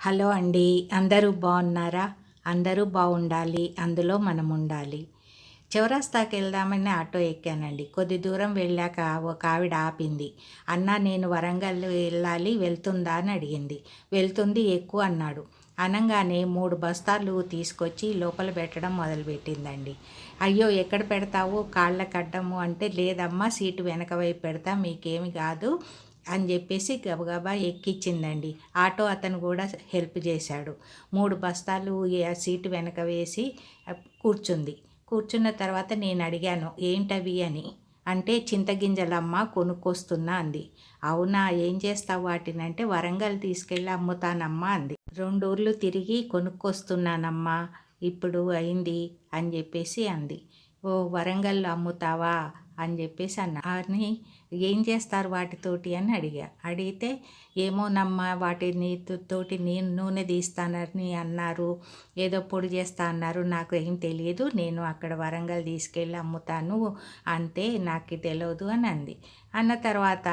Hello అండి అందరూ బాగున్నారా? అందరూ బాగుండాలి అందులో మనం ఉండాలి చివరాస్తాకి వెళ్దామని ఆటో ఎక్కానండి. కొద్ది దూరం వెళ్ళాక ఒక ఆవిడ ఆపింది. అన్న నేను వరంగల్ వెళ్ళాలి వెళ్తుందా అని అడిగింది. వెళ్తుంది ఎక్కువ అన్నాడు. అనగానే మూడు బస్తాలు తీసుకొచ్చి లోపల పెట్టడం మొదలుపెట్టిందండి. అయ్యో ఎక్కడ పెడతావు? కాళ్ళ కడ్డము అంటే లేదమ్మా సీటు వెనక వైపు పెడతా మీకేమి కాదు. అని చెప్పేసి గబగబా ఎక్కిచ్చిందండి. ఆటో అతను కూడా హెల్ప్ చేశాడు. మూడు బస్తాలు ఆ సీటు వెనక వేసి కూర్చుంది. కూర్చున్న తర్వాత నేను అడిగాను ఏంటవి అని? అంటే చింతగింజలమ్మ కొనుక్కొస్తున్నా అంది. అవునా ఏం చేస్తావు వాటినంటే వరంగల్ తీసుకెళ్ళి అమ్ముతానమ్మా అంది. రెండు ఊర్లు తిరిగి కొనుక్కొస్తున్నానమ్మా ఇప్పుడు అయింది అని చెప్పేసి అంది. ఓ వరంగల్లో అమ్ముతావా? అని చెప్పేసి అన్న. అని ఏం చేస్తారు వాటితోటి అని అడిగా. అడిగితే ఏమోనమ్మా వాటిని తోటి నేను నూనె తీస్తానని అన్నారు. ఏదో పొడి చేస్తా అన్నారు. నాకు ఏం తెలియదు. నేను అక్కడ వరంగల్ తీసుకెళ్ళి అమ్ముతాను అంతే నాకు తెలియదు అని అంది. అన్న తర్వాత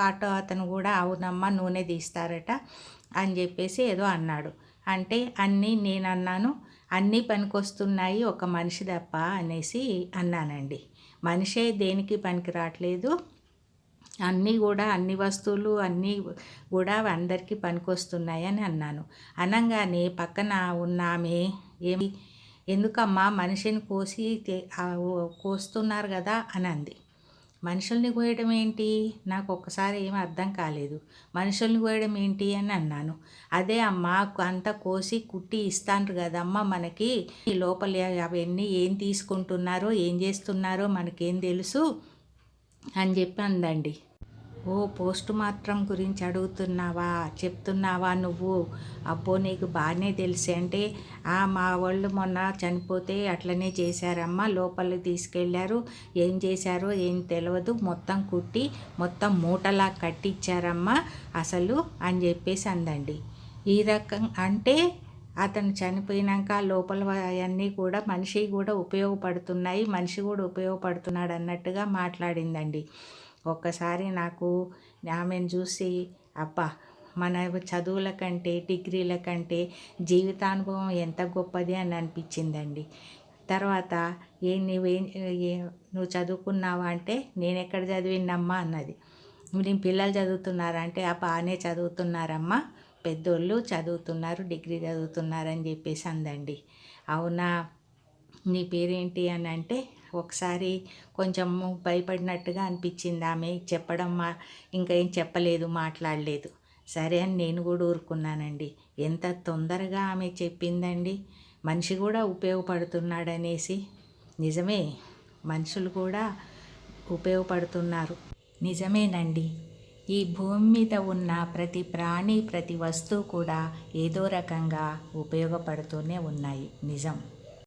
ఆటో అతను కూడా అవునమ్మా నూనె తీస్తారట అని చెప్పేసి ఏదో అన్నాడు. అంటే అన్నీ నేను అన్నాను అన్నీ పనికొస్తున్నాయి ఒక మనిషి తప్ప అనేసి అన్నానండి. మనిషే దేనికి పనికి రావట్లేదు అన్నీ కూడా అన్ని వస్తువులు అన్నీ కూడా అందరికీ పనికొస్తున్నాయని అన్నాను. అనగానే పక్కన ఉన్న ఆమె ఏమి ఎందుకమ్మా మనిషిని కోసి కోస్తున్నారు కదా అని అంది. మనుషుల్ని కోయడం ఏంటి? నాకు ఒక్కసారి ఏమీ అర్థం కాలేదు. మనుషుల్ని కోయడం ఏంటి అని అన్నాను. అదే అమ్మ అంత కోసి కుట్టి ఇస్తాండ్రు కదమ్మ మనకి. ఈ లోపల అవన్నీ ఏం తీసుకుంటున్నారో ఏం చేస్తున్నారో మనకేం తెలుసు అని చెప్పి అందండి. ఓ పోస్ట్ మార్టం గురించి అడుగుతున్నావా? చెప్తున్నావా నువ్వు? అబ్బో నీకు బాగానే తెలిసి. అంటే ఆ మా వాళ్ళు మొన్న చనిపోతే అట్లనే చేశారమ్మా. లోపలికి తీసుకెళ్ళారు ఏం చేశారో ఏం తెలియదు మొత్తం కుట్టి మొత్తం మూటలా కట్టించారమ్మా అసలు అని చెప్పేసి అందండి. ఈ రకం అంటే అతను చనిపోయినాక లోపల అవన్నీ కూడా మనిషి కూడా ఉపయోగపడుతున్నాయి. మనిషి కూడా ఉపయోగపడుతున్నాడు అన్నట్టుగా మాట్లాడిందండి. ఒక్కసారి నాకు ఆమెను చూసి అబ్బా మన చదువుల కంటే డిగ్రీల కంటే జీవితానుభవం ఎంత గొప్పది అని అనిపించిందండి. తర్వాత ఏ నువ్వేం నువ్వు చదువుకున్నావా? అంటే నేను ఎక్కడ చదివినమ్మా అన్నది. నేను పిల్లలు చదువుతున్నారా? అంటే ఆ బాగానే చదువుతున్నారమ్మా. పెద్దోళ్ళు చదువుతున్నారు డిగ్రీ చదువుతున్నారని చెప్పేసి అందండి. అవునా? నీ పేరేంటి? అని అంటే ఒకసారి కొంచెం భయపడినట్టుగా అనిపించింది ఆమె. చెప్పడం మా ఇంకా ఏం చెప్పలేదు మాట్లాడలేదు. సరే అని నేను కూడా ఊరుకున్నానండి. ఎంత తొందరగా ఆమె చెప్పిందండి. మనిషి కూడా ఉపయోగపడుతున్నాడనేసి. నిజమే మనుషులు కూడా ఉపయోగపడుతున్నారు. నిజమేనండి. ఈ భూమి మీద ఉన్న ప్రతి ప్రాణి ప్రతి వస్తువు కూడా ఏదో రకంగా ఉపయోగపడుతూనే ఉన్నాయి. నిజం.